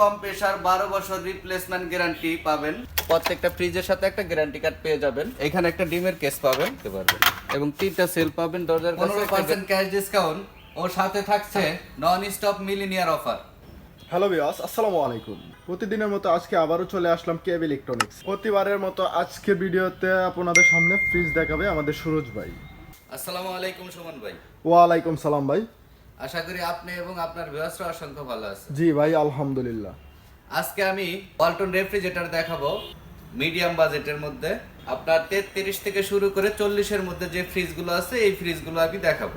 Compressor বারো বছর replacement guarantee পাবেন। প্রত্যেকটা ফ্রিজের সাথে একটা গ্যারান্টি কার্ড পেয়ে যাবেন। এখানে একটা ডিমের কেস পাবেন পারবেন। এবং তিনটা সেল পাবেন দরজার পনেরো পার্সেন্ট ক্যাশ ডিসকাউন্ট ওর সাথে থাকছে non stop millionaire offer hello বিয়াস আসসালামু আলাইকুম। প্রতিদিনের মতো আজকে আবারও চলে আসলাম কেব ইলেকট্রনিক্স প্রতিবারের মতো আজকে ভিডিওতে আপনাদের সামনে ফ্রিজ দেখাবে আমাদের সুরজ ভাই। আসসালামু আলাইকুম সুমন ভাই। ওয়ালাইকুম সালাম ভাই। আশা করি আপনি এবং আপনার ভিউয়ার্সরা অসংখ্য ভালো আছে জি ভাই আলহামদুলিল্লাহ। আজকে আমি ওয়ালটন রেফ্রিজারেটর দেখাবো মিডিয়াম বাজেটের মধ্যে। আপনার তেত্রিশ থেকে শুরু করে চল্লিশের মধ্যে যে ফ্রিজগুলো আছে এই ফ্রিজগুলো আমি দেখাবো।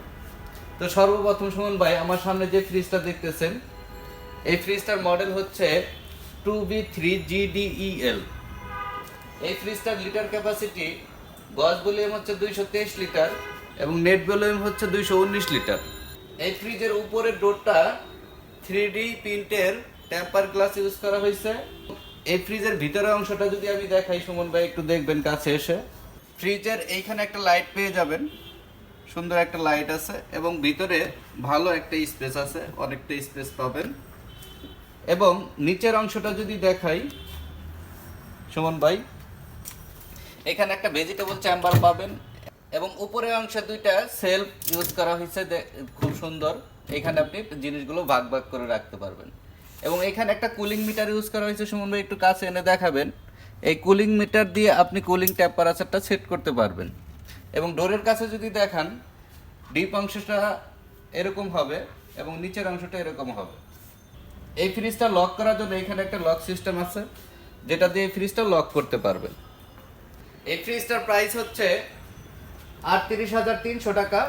তো সর্বপ্রথম সুমন ভাই আমার সামনে যে ফ্রিজটা দেখতেছেন এই ফ্রিজটার মডেল হচ্ছে টু বি থ্রি জিডিইএল এই ফ্রিজটার লিটার ক্যাপাসিটি গজ ভলিউম হচ্ছে দুইশো তেইশ লিটার এবং নেট ভলিউম হচ্ছে দুইশো উনিশ লিটার এই ফ্রিজের উপরের ডোরটা থ্রি ডি প্রিন্টের টেম্পার গ্লাস ইউজ করা হয়েছে। এই ফ্রিজের ভিতরের অংশটা যদি আমি দেখাই, সুমন ভাই একটু দেখবেন কাছে এসে। ফ্রিজের এইখানে একটা লাইট পেয়ে যাবেন। সুন্দর একটা লাইট আছে এবং ভিতরে ভালো একটা স্পেস আছে, অনেকটা স্পেস পাবেন। এবং নিচের অংশটা যদি দেখাই, সুমন ভাই, এখানে একটা ভেজিটেবল চেম্বার পাবেন। এবং উপরের অংশে দুইটা সেলফ ইউজ করা হয়েছে খুব সুন্দর। এখানে আপনি জিনিসগুলো ভাগ ভাগ করে রাখতে পারবেন। এবং এখানে একটা কুলিং মিটার ইউজ করা হয়েছে, সুমন ভাই, একটু কাছে এনে দেখাবেন। এই কুলিং মিটার দিয়ে আপনি কুলিং টেম্পারেচারটা সেট করতে পারবেন। এবং ডোরের কাছে যদি দেখান ডিপ অংশটা এরকম হবে এবং নিচের অংশটা এরকম হবে। এই ফ্রিজটা লক করার জন্য এখানে একটা লক সিস্টেম আছে, যেটা দিয়ে ফ্রিজটা লক করতে পারবেন। এই ফ্রিজটার প্রাইস হচ্ছে আটত্রিশ হাজার তিনশো টাকা।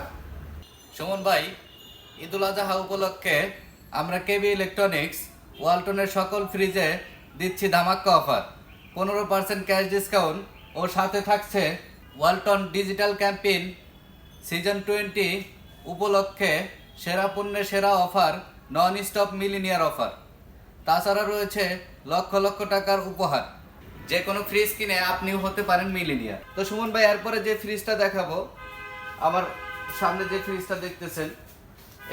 সুমন ভাই, ঈদুল আজহা উপলক্ষে আমরা কেবি ইলেকট্রনিক্স, ওয়ালটনের সকল ফ্রিজে দিচ্ছি ধামাক্কা অফার। পনেরো পার্সেন্ট ক্যাশ ডিসকাউন্ট ও সাথে থাকছে Walton digital campaign season twenty উপলক্ষে সেরা পণ্যের সেরা offer non stop millionaire offer. তাছাড়া রয়েছে লক্ষ লক্ষ টাকার উপহার। যে কোনো ফ্রিজ কিনে আপনিও হতে পারেন মিলিনিয়ার। তো সুমন ভাই, এরপরে যে ফ্রিজটা দেখাবো, আমার সামনে যে ফ্রিজটা দেখতেছেন,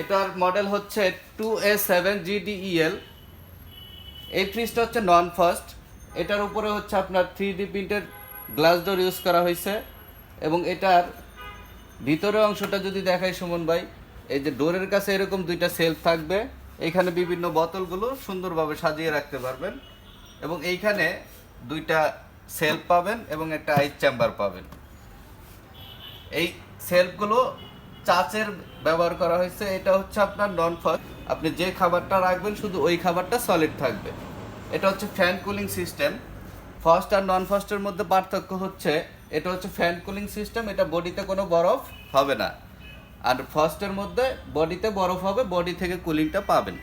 এটার মডেল হচ্ছে টু এ সেভেন জিডিইএল এই ফ্রিজটা হচ্ছে নন ফার্স্ট এটার উপরে হচ্ছে আপনার থ্রি ডি প্রিন্টের গ্লাস ডোর ইউজ করা হয়েছে। এবং এটার ভিতরের অংশটা যদি দেখাই সুমন ভাই, এই যে ডোরের কাছে এরকম দুইটা সেলফ থাকবে। এখানে বিভিন্ন বোতলগুলো সুন্দরভাবে সাজিয়ে রাখতে পারবেন। এবং এইখানে দুইটা সেলফ পাবেন এবং একটা আইস চেম্বার পাবেন। এই সেলফগুলো চাচের ব্যবহার করা হয়েছে, এটা হচ্ছে আপনার নন ফাস্ট আপনি যে খাবারটা রাখবেন, শুধু ওই খাবারটা সলিড থাকবে। এটা হচ্ছে ফ্যান কুলিং সিস্টেম ফার্স্ট আর নন ফার্স্টের মধ্যে পার্থক্য হচ্ছে, এটা হচ্ছে ফ্যান কুলিং সিস্টেম এটা বডিতে কোনো বরফ হবে না। আর ফার্স্টের মধ্যে বডিতে বরফ হবে বডি থেকে কুলিংটা পাবেন।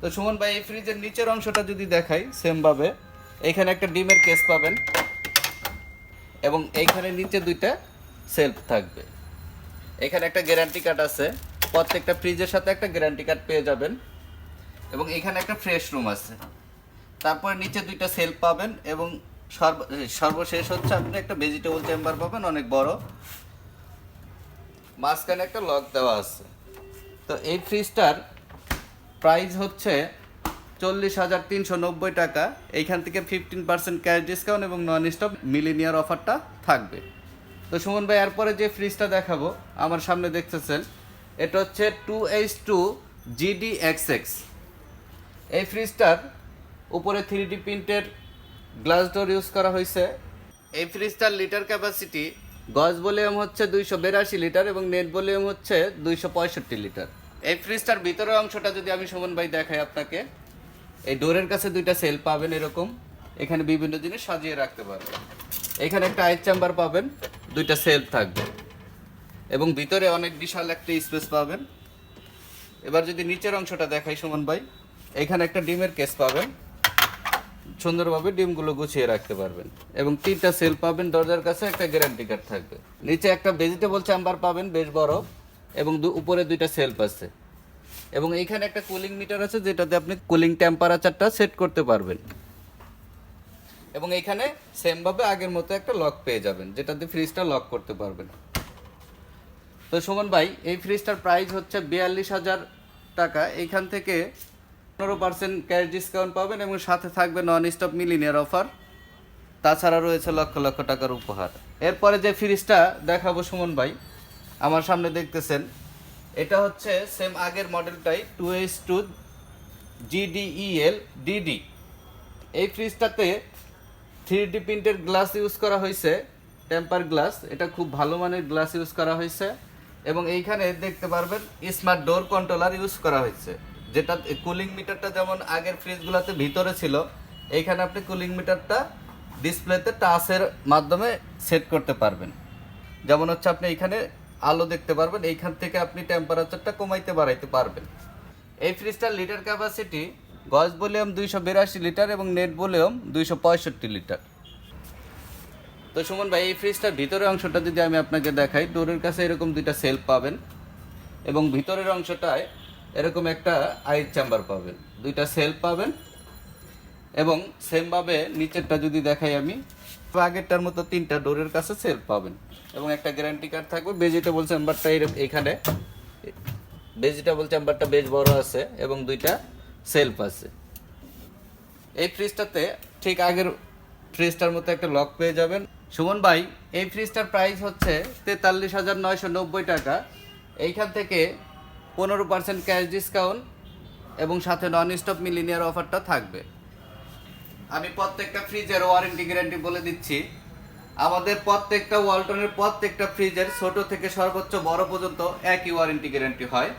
তো সুমন ভাই, এই ফ্রিজের নিচের অংশটা যদি দেখাই সেমভাবে এখানে একটা ডিমের কেস পাবেন এবং এইখানে নিচে দুইটা সেলফ থাকবে। এখানে একটা গ্যারান্টি কার্ড আছে, প্রত্যেকটা ফ্রিজের সাথে একটা গ্যারান্টি কার্ড পেয়ে যাবেন এবং এখানে একটা ফ্রেশ রুম আছে। তারপরে নিচে দুইটা সেলফ পাবেন এবং সর্ব- সর্বশেষ হচ্ছে আপনি একটা ভেজিটেবল চেম্বার পাবেন, অনেক বড়। মাঝখানে একটা লক দেওয়া আছে। তো এই ফ্রিজটার প্রাইস হচ্ছে চল্লিশ হাজার তিনশো নব্বই টাকা। এইখান থেকে ফিফটিন পার্সেন্ট ক্যাশ ডিসকাউন্ট এবং নন স্টপ মিলিনিয়ার অফারটা থাকবে। তো সুমন ভাই, এরপরে যে ফ্রিজটা দেখাবো, আমার সামনে দেখতেছেন, এটা হচ্ছে two H two GD X X এই ফ্রিজটার উপরে থ্রি ডি প্রিন্টের গ্লাস ডোর ইউজ করা হয়েছে। এই ফ্রিজটার লিটার ক্যাপাসিটি গজ ভলিউম হচ্ছে দুইশো বিরাশি লিটার এবং নেট ভলিউম হচ্ছে দুইশো পঁয়ষট্টি লিটার এই ফ্রিজটার ভিতরের অংশটা যদি আমি সুমন ভাই দেখাই আপনাকে এই ডোরের কাছে দুইটা সেল পাবেন এরকম। এখানে বিভিন্ন জিনিস সাজিয়ে রাখতে পারবেন। এখানে একটা আইস চেম্বার পাবেন, দুইটা সেল থাকবে। এবং ভিতরে অনেক বিশাল একটা স্পেস পাবেন। এবার যদি নিচের অংশটা দেখাই সুমন ভাই, এখানে একটা ডিমের কেস পাবেন। সুন্দরভাবে ডিমগুলো গুছিয়ে রাখতে পারবেন। এবং তিনটা সেল পাবেন, দরজার কাছে একটা গ্যারান্টি কার্ড থাকবে। নিচে একটা ভেজিটেবল চেম্বার পাবেন, বেশ বড়। এবং উপরে দুইটা সেলফ আছে। এবং এইখানে একটা কুলিং মিটার আছে যেটাতে আপনি কুলিং টেম্পারেচারটা সেট করতে পারবেন। এবং এইখানে সেমভাবে আগের মতো একটা লক পেয়ে যাবেন, যেটাতে ফ্রিজটা লক করতে পারবেন। তো সুমন ভাই, এই ফ্রিজটার প্রাইস হচ্ছে বিয়াল্লিশ হাজার টাকা। এইখান থেকে পনেরো পার্সেন্ট ক্যাশ ডিসকাউন্ট পাবেন এবং সাথে থাকবে নন স্টপ মিলিনিয়ার অফার তাছাড়া রয়েছে লক্ষ লক্ষ টাকার উপহার। এরপরে যে ফ্রিজটা দেখাবো সুমন ভাই, আমার সামনে দেখতেছেন। এটা হচ্ছে সেম আগের মডেলটাই two H two GDEL DD এই ফ্রিজটাতে থ্রি ডি প্রিন্টের গ্লাস ইউজ করা হয়েছে টেম্পার গ্লাস এটা খুব ভালো মানের গ্লাস ইউজ করা হয়েছে। এবং এইখানে দেখতে পারবেন স্মার্ট ডোর কন্ট্রোলার ইউজ করা হয়েছে, যেটা কুলিং মিটারটা যেমন আগের ফ্রিজগুলোতে ভিতরে ছিল, এইখানে আপনি কুলিং মিটারটা ডিসপ্লেতে টাচের মাধ্যমে সেট করতে পারবেন। যেমন হচ্ছে আপনি এখানে আলো দেখতে পারবেন, এইখান থেকে আপনি টেম্পারেচারটা কমাইতে বাড়াইতে পারবেন। এই ফ্রিজটার লিটার ক্যাপাসিটি গজ ভলিউম দুইশো বিরাশি লিটার এবং নেট ভলিউম দুইশো পঁয়ষট্টি লিটার তো সুমন ভাই, এই ফ্রিজটার ভিতরের অংশটা যদি আমি আপনাকে দেখাই, ডোরের কাছে এরকম দুইটা সেলফ পাবেন এবং ভিতরের অংশটায় এরকম একটা আইস চেম্বার পাবেন। দুইটা সেলফ পাবেন এবং সেমভাবে নিচেরটা যদি দেখাই আমি আগেরটার মতো তিনটা ডোরের কাছে সেলফ পাবেন। এবং একটা গ্যারান্টি কার্ড থাকবে ভেজিটেবল চেম্বারটা এখানে। ভেজিটেবল চেম্বারটা বেশ বড় আছে এবং দুইটা সেলফ আছে। এই ফ্রিজটাতে ঠিক আগের ফ্রিজটার মতো একটা লক পেয়ে যাবেন। সুমন ভাই, এই ফ্রিজটার প্রাইস হচ্ছে তেতাল্লিশ হাজার নয়শো নব্বই টাকা। এইখান থেকে পনেরো পার্সেন্ট ক্যাশ ডিসকাউন্ট এবং সাথে নন স্টপ মিলিনিয়ার অফারটা থাকবে। আমি প্রত্যেকটা ফ্রিজের ওয়ারেন্টি গ্যারান্টি বলে দিচ্ছি। আমাদের প্রত্যেকটা ওয়ালটনের প্রত্যেকটা ফ্রিজের ছোট থেকে সর্বোচ্চ বড় পর্যন্ত একই ওয়ারেন্টি গ্যারান্টি হয়।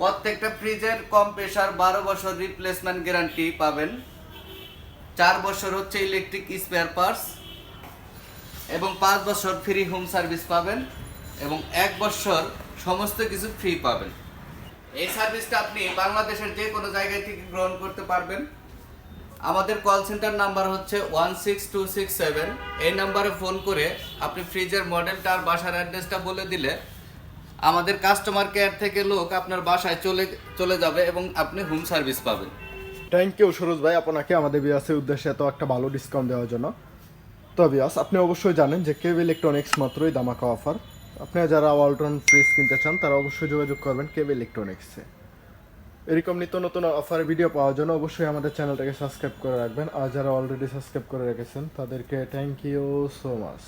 প্রত্যেকটা ফ্রিজের কম প্রেসার বারো বছর রিপ্লেসমেন্ট গ্যারান্টি পাবেন। চার বছর হচ্ছে ইলেকট্রিক স্পেয়ার পার্টস এবং পাঁচ বছর ফ্রি হোম সার্ভিস পাবেন এবং এক বছর সমস্ত কিছু ফ্রি পাবেন। এই সার্ভিসটা আপনি বাংলাদেশের যে কোনো জায়গায় থেকে গ্রহণ করতে পারবেন। আমাদের কল সেন্টার নাম্বার হচ্ছে one six two six seven এই নাম্বারে ফোন করে আপনি ফ্রিজের মডেলটা আর বাসার অ্যাড্রেসটা বলে দিলে আমাদের কাস্টমার কেয়ার থেকে লোক আপনার বাসায় চলে চলে যাবে এবং আপনি হোম সার্ভিস পাবেন। থ্যাংক ইউ সুরজ ভাই। আপনাকে আমাদের বিয়াসের উদ্দেশ্যে এত একটা ভালো ডিসকাউন্ট দেওয়ার জন্য। তো বিয়াস আপনি অবশ্যই জানেন যে কেভ ইলেকট্রনিক্স মাত্রই দামাকা অফার আপনি যারা ওয়ালটন ফ্রিজ কিনতে চান, তারা অবশ্যই যোগাযোগ করবেন কেভ ইলেকট্রনিক্সে এরকম নিত্য নতুন অফার ভিডিও পাওয়ার জন্য অবশ্যই আমাদের চ্যানেলটাকে সাবস্ক্রাইব করে রাখবেন। আর যারা অলরেডি সাবস্ক্রাইব করে রেখেছেন, তাদেরকে থ্যাংক ইউ সো মাচ